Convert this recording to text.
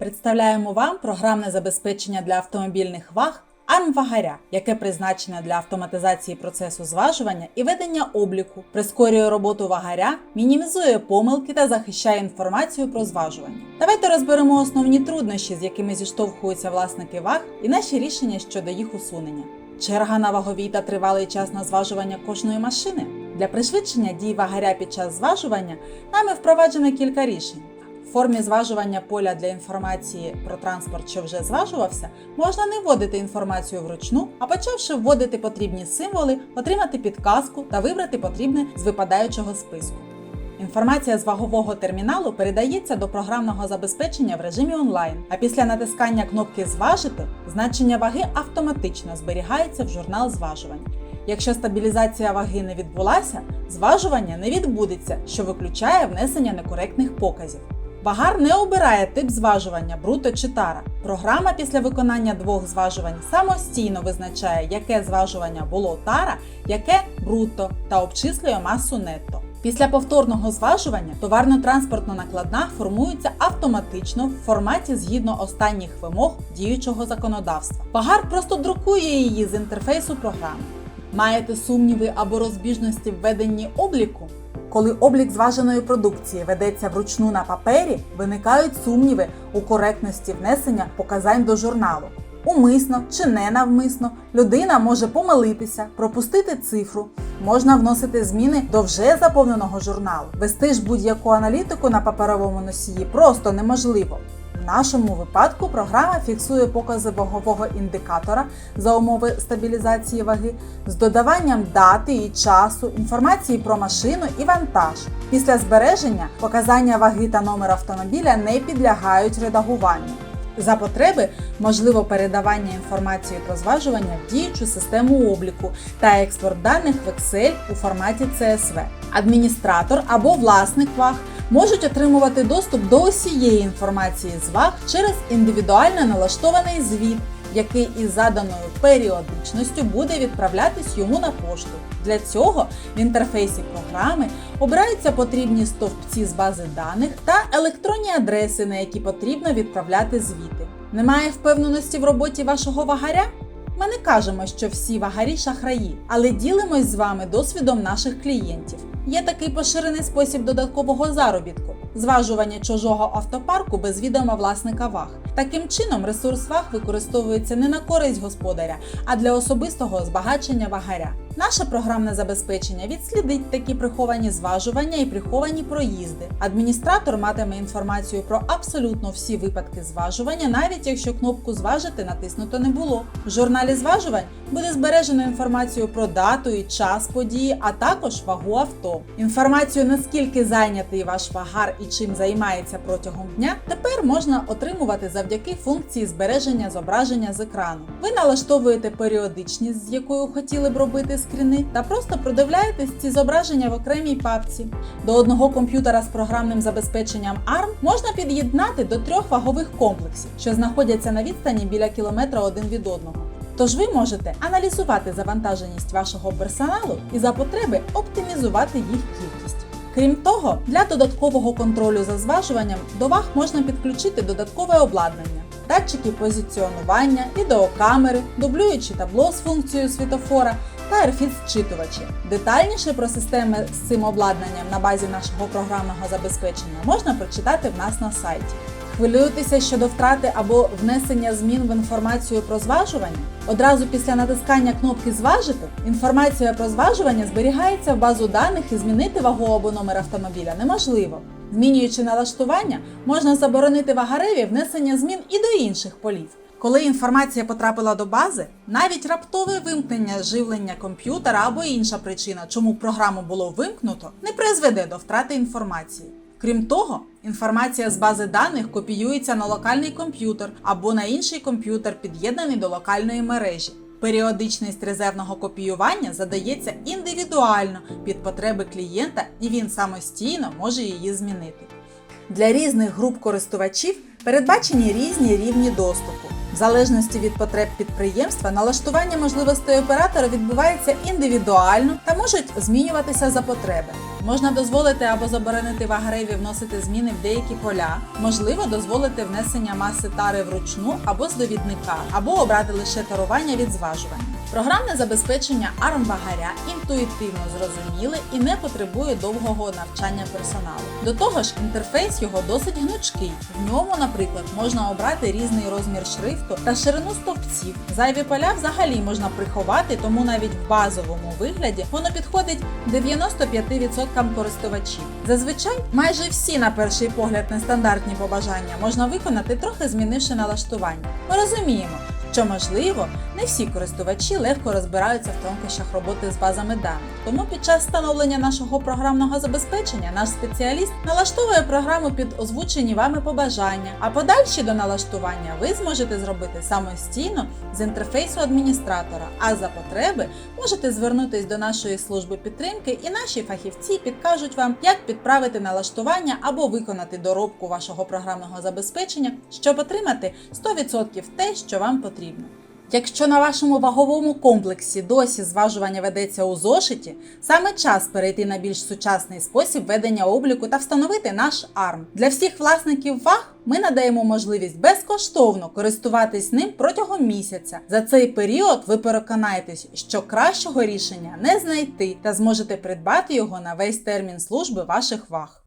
Представляємо вам програмне забезпечення для автомобільних ваг ARM-вагаря, яке призначене для автоматизації процесу зважування і ведення обліку, прискорює роботу вагаря, мінімізує помилки та захищає інформацію про зважування. Давайте розберемо основні труднощі, з якими зіштовхуються власники ваг, і наші рішення щодо їх усунення. Черга на ваговій та тривалий час на зважування кожної машини. Для пришвидшення дій вагаря під час зважування нами впроваджено кілька рішень. В формі зважування поля для інформації про транспорт, що вже зважувався, можна не вводити інформацію вручну, а почавши вводити потрібні символи, отримати підказку та вибрати потрібне з випадаючого списку. Інформація з вагового терміналу передається до програмного забезпечення в режимі онлайн, а після натискання кнопки Зважити значення ваги автоматично зберігається в журнал зважувань. Якщо стабілізація ваги не відбулася, зважування не відбудеться, що виключає внесення некоректних показів. Вагар не обирає тип зважування бруто чи тара. Програма після виконання двох зважувань самостійно визначає, яке зважування було тара, яке бруто та обчислює масу нетто. Після повторного зважування товарно-транспортна накладна формується автоматично в форматі згідно останніх вимог діючого законодавства. Вагар просто друкує її з інтерфейсу програми. Маєте сумніви або розбіжності в веденні обліку? Коли облік зваженої продукції ведеться вручну на папері, виникають сумніви у коректності внесення показань до журналу. Умисно чи ненавмисно людина може помилитися, пропустити цифру. Можна вносити зміни до вже заповненого журналу. Вести ж будь-яку аналітику на паперовому носії просто неможливо. В нашому випадку програма фіксує покази вагового індикатора за умови стабілізації ваги з додаванням дати і часу, інформації про машину і вантаж. Після збереження показання ваги та номер автомобіля не підлягають редагуванню. За потреби можливо передавання інформації про зважування в діючу систему обліку та експорт даних в Excel у форматі CSV. Адміністратор або власник ваг можуть отримувати доступ до усієї інформації з ваг через індивідуально налаштований звіт, який із заданою періодичністю буде відправлятись йому на пошту. Для цього в інтерфейсі програми обираються потрібні стовпці з бази даних та електронні адреси, на які потрібно відправляти звіти. Немає впевненості в роботі вашого вагаря? Ми не кажемо, що всі вагарі шахраї, але ділимось з вами досвідом наших клієнтів. Є такий поширений спосіб додаткового заробітку зважування чужого автопарку без відома власника ваг. Таким чином, ресурс ваг використовується не на користь господаря, а для особистого збагачення вагаря. Наше програмне забезпечення відслідить такі приховані зважування і приховані проїзди. Адміністратор матиме інформацію про абсолютно всі випадки зважування, навіть якщо кнопку зважити натиснуто не було. В журналі зважувань буде збережено інформацію про дату і час події, а також вагу авто. Інформацію, наскільки зайнятий ваш вагар і чим займається протягом дня, тепер можна отримувати завдяки функції збереження зображення з екрану. Ви налаштовуєте періодичність, з якою хотіли б робити скріни, та просто продивляєтесь ці зображення в окремій папці. До одного комп'ютера з програмним забезпеченням ARM можна під'єднати до трьох вагових комплексів, що знаходяться на відстані біля кілометра один від одного. Тож ви можете аналізувати завантаженість вашого персоналу і за потреби оптимізувати їх кількість. Крім того, для додаткового контролю за зважуванням до ваг можна підключити додаткове обладнання, датчики позиціонування, відеокамери, дублюючі табло з функцією світофора та RFID-зчитувачі. Детальніше про системи з цим обладнанням на базі нашого програмного забезпечення можна прочитати в нас на сайті. Хвилюєтеся щодо втрати або внесення змін в інформацію про зважування? Одразу після натискання кнопки Зважити інформація про зважування зберігається в базу даних і змінити вагу або номер автомобіля неможливо. Змінюючи налаштування, можна заборонити вагареві внесення змін і до інших полів. Коли інформація потрапила до бази, навіть раптове вимкнення живлення комп'ютера або інша причина, чому програму було вимкнуто, не призведе до втрати інформації. Крім того, інформація з бази даних копіюється на локальний комп'ютер або на інший комп'ютер, під'єднаний до локальної мережі. Періодичність резервного копіювання задається індивідуально під потреби клієнта, і він самостійно може її змінити. Для різних груп користувачів передбачені різні рівні доступу, залежності від потреб підприємства, налаштування можливостей оператора відбувається індивідуально та можуть змінюватися за потреби. Можна дозволити або заборонити вагареві вносити зміни в деякі поля, можливо дозволити внесення маси тари вручну або з довідника, або обрати лише тарування від зважування. Програмне забезпечення ARM вагаря інтуїтивно зрозуміле і не потребує довгого навчання персоналу. До того ж, інтерфейс його досить гнучкий. В ньому, наприклад, можна обрати різний розмір шрифту та ширину стовпців. Зайві поля взагалі можна приховати, тому навіть в базовому вигляді воно підходить 95% користувачів. Зазвичай майже всі, на перший погляд, нестандартні побажання можна виконати, трохи змінивши налаштування. Ми розуміємо, що можливо, не всі користувачі легко розбираються в тонкощах роботи з базами даних. Тому під час встановлення нашого програмного забезпечення наш спеціаліст налаштовує програму під озвучені вами побажання, а подальші до налаштування ви зможете зробити самостійно з інтерфейсу адміністратора. А за потреби можете звернутись до нашої служби підтримки, і наші фахівці підкажуть вам, як підправити налаштування або виконати доробку вашого програмного забезпечення, щоб отримати 100% те, що вам потрібно. Якщо на вашому ваговому комплексі досі зважування ведеться у зошиті, саме час перейти на більш сучасний спосіб ведення обліку та встановити наш ARM. Для всіх власників ваг ми надаємо можливість безкоштовно користуватись ним протягом місяця. За цей період ви переконаєтесь, що кращого рішення не знайти та зможете придбати його на весь термін служби ваших ваг.